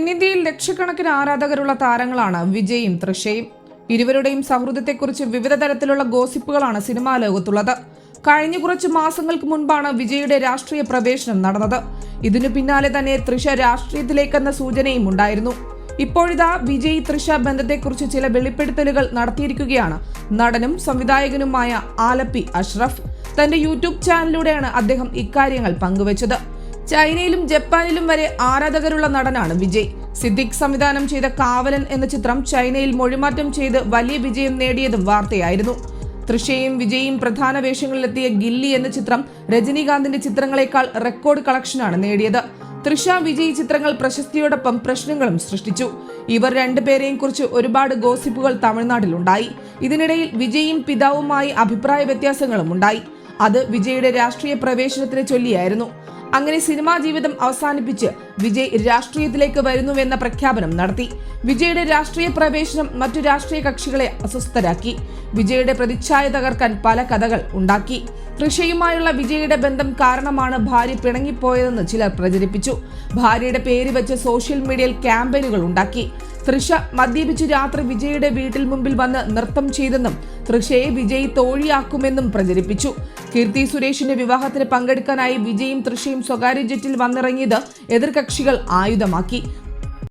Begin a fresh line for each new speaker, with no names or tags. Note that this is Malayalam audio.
തെന്നിന്ത്യയിൽ ലക്ഷക്കണക്കിന് ആരാധകരുള്ള താരങ്ങളാണ് വിജയും തൃഷയും ഇരുവരുടെയും സൗഹൃദത്തെക്കുറിച്ച് വിവിധ തരത്തിലുള്ള ഗോസിപ്പുകളാണ് സിനിമാ ലോകത്തുള്ളത്. കഴിഞ്ഞ കുറച്ച് മാസങ്ങൾക്ക് മുൻപാണ് വിജയുടെ രാഷ്ട്രീയ പ്രവേശനം നടന്നത്. ഇതിനു പിന്നാലെ തന്നെ തൃഷ രാഷ്ട്രീയത്തിലേക്കെന്ന സൂചനയും ഉണ്ടായിരുന്നു. ഇപ്പോഴിതാ വിജയ് തൃഷ ബന്ധത്തെക്കുറിച്ച് ചില വെളിപ്പെടുത്തലുകൾ നടത്തിയിരിക്കുകയാണ്. നടനും സംവിധായകനുമായ ആലപ്പി അഷ്റഫ് തന്റെ യൂട്യൂബ് ചാനലിലൂടെയാണ് അദ്ദേഹം ഇക്കാര്യങ്ങൾ പങ്കുവച്ചത്. ചൈനയിലും ജപ്പാനിലും വരെ ആരാധകരുള്ള നടനാണ് വിജയ്. സിദ്ദിഖ് സംവിധാനം ചെയ്ത കാവലൻ എന്ന ചിത്രം ചൈനയിൽ മൊഴിമാറ്റം ചെയ്ത് വലിയ വിജയം നേടിയതും വാർത്തയായിരുന്നു. തൃശയും വിജയും പ്രധാന വേഷങ്ങളിലെത്തിയ ഗില്ലി എന്ന ചിത്രം രജനീകാന്തിന്റെ ചിത്രങ്ങളെക്കാൾ റെക്കോർഡ് കളക്ഷനാണ് നേടിയത്. തൃഷ വിജയ് ചിത്രങ്ങൾ പ്രശസ്തിയോടൊപ്പം പ്രശ്നങ്ങളും സൃഷ്ടിച്ചു. ഇവർ രണ്ടുപേരെയും കുറിച്ച് ഒരുപാട് ഗോസിപ്പുകൾ തമിഴ്നാട്ടിലുണ്ടായി. ഇതിനിടയിൽ വിജയും പിതാവുമായി അഭിപ്രായ വ്യത്യാസങ്ങളും ഉണ്ടായി. അത് വിജയുടെ രാഷ്ട്രീയ പ്രവേശനത്തിനെ ചൊല്ലിയായിരുന്നു. അങ്ങനെ സിനിമാ ജീവിതം അവസാനിപ്പിച്ച് വിജയ് രാഷ്ട്രീയത്തിലേക്ക് വരുന്നുവെന്ന പ്രഖ്യാപനം നടത്തി. വിജയുടെ രാഷ്ട്രീയ പ്രവേശനം മറ്റു രാഷ്ട്രീയ കക്ഷികളെ അസ്വസ്ഥരാക്കി. വിജയുടെ പ്രതിച്ഛായ തകർക്കാൻ പല കഥകൾ ഉണ്ടാക്കി. തൃഷയുമായുള്ള വിജയുടെ ബന്ധം കാരണമാണ് ഭാര്യ പിണങ്ങിപ്പോയതെന്ന് ചിലർ പ്രചരിപ്പിച്ചു. ഭാര്യയുടെ പേര് വെച്ച് സോഷ്യൽ മീഡിയയിൽ ക്യാമ്പയിനുകൾ ഉണ്ടാക്കി. തൃഷ മദ്യപിച്ച് രാത്രി വിജയുടെ വീട്ടിൽ മുമ്പിൽ വന്ന് നൃത്തം ചെയ്തെന്നും തൃഷയെ വിജയ് തോഴിയാക്കുമെന്നും പ്രചരിപ്പിച്ചു. കീർത്തി സുരേഷിന്റെ വിവാഹത്തിന് പങ്കെടുക്കാനായി വിജയും തൃഷയും സ്വകാര്യ ജെറ്റിൽ വന്നിറങ്ങിയത് എതിർകക്ഷികൾ ആയുധമാക്കി.